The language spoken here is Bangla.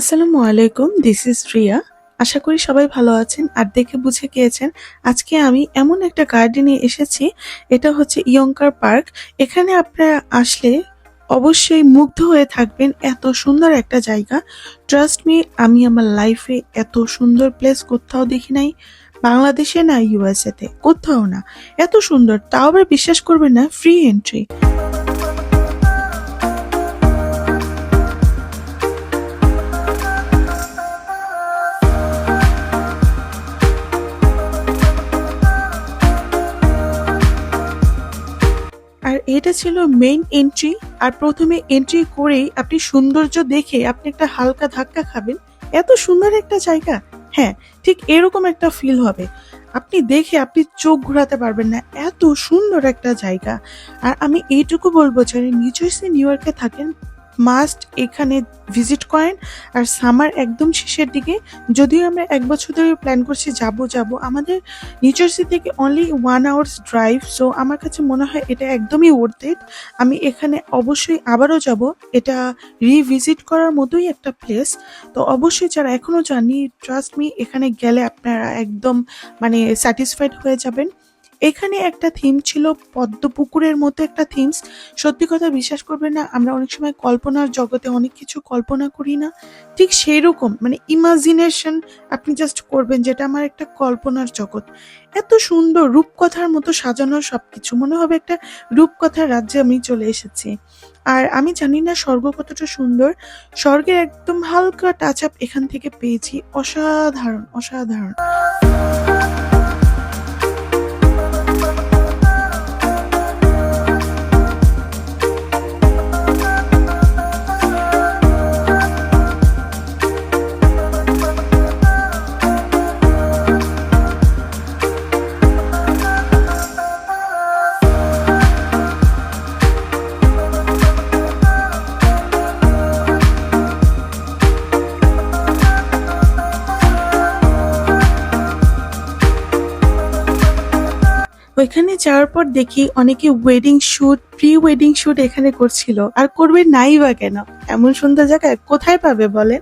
আসসালামু আলাইকুম দিস ইজ রিয়া আশা করি সবাই ভালো আছেন আর দেখে বুঝে গিয়েছেন আজকে আমি এমন একটা গার্ডেনে এসেছি, এটা হচ্ছে ইয়ঙ্কার পার্ক এখানে আপনারা আসলে অবশ্যই মুগ্ধ হয়ে থাকবেন, এত সুন্দর একটা জায়গা। ট্রাস্ট মি আমি আমার লাইফে এত সুন্দর প্লেস কোথাও দেখি নাই। বাংলাদেশে না ইউএসএ তে, কোথাও না। এত সুন্দর, তাও আবার বিশ্বাস করবেন না ফ্রি এন্ট্রি এটা ছিল মেইন এন্ট্রি আর প্রথমে এন্ট্রি করেই আপনি সৌন্দর্য দেখে আপনি একটা হালকা ধাক্কা খাবেন। এত সুন্দর একটা জায়গা। হ্যাঁ ঠিক এরকম একটা ফিল হবে। আপনি দেখে আপনি চোখ ঘোরাতে পারবেন না। এত সুন্দর একটা জায়গা। আর আমি এইটুকু বলব, যারা নিউ নিউ ইয়র্কে থাকেন মাস্ট এখানে ভিজিট করেন। আর সামার একদম শেষের দিকে, যদিও আমরা এক বছর ধরে প্ল্যান করছি যাব যাব। আমাদের নিউ জার্সি থেকে only one hours drive so আমার কাছে মনে হয় এটা একদমই ওর্থ ইট আমি এখানে অবশ্যই আবারও যাব। এটা রিভিজিট করার মতোই একটা প্লেস তো অবশ্যই যারা এখনও জানি ট্রাস্ট মি এখানে গেলে আপনারা একদম মানে স্যাটিসফাইড হয়ে যাবেন। এখানে একটা থিম ছিল পদ্ম পুকুরের মতো একটা থিমস সত্যি কথা বিশ্বাস করবেন না, আমরা অনেক সময় কল্পনার জগতে অনেক কিছু কল্পনা করি না। ঠিক সেই রকম মানে ইমাজিনেশন আপনি জাস্ট করবেন যেটা আমার একটা কল্পনার জগৎ। এত সুন্দর রূপকথার মতো সাজানো সবকিছু, মনে হবে একটা রূপকথার রাজ্যে আমি চলে এসেছি। আর আমি জানি না স্বর্গ কতটা সুন্দর, স্বর্গের একদম হালকা টাচ আপ এখান থেকে পেয়েছি। অসাধারণ অসাধারণ। ওইখানে যাওয়ার পর দেখি অনেকে wedding shoot pre wedding shoot এখানে করছিল। আর করবে নাই বা কেন? এমন সুন্দর জায়গায় কোথায় পাবে বলেন?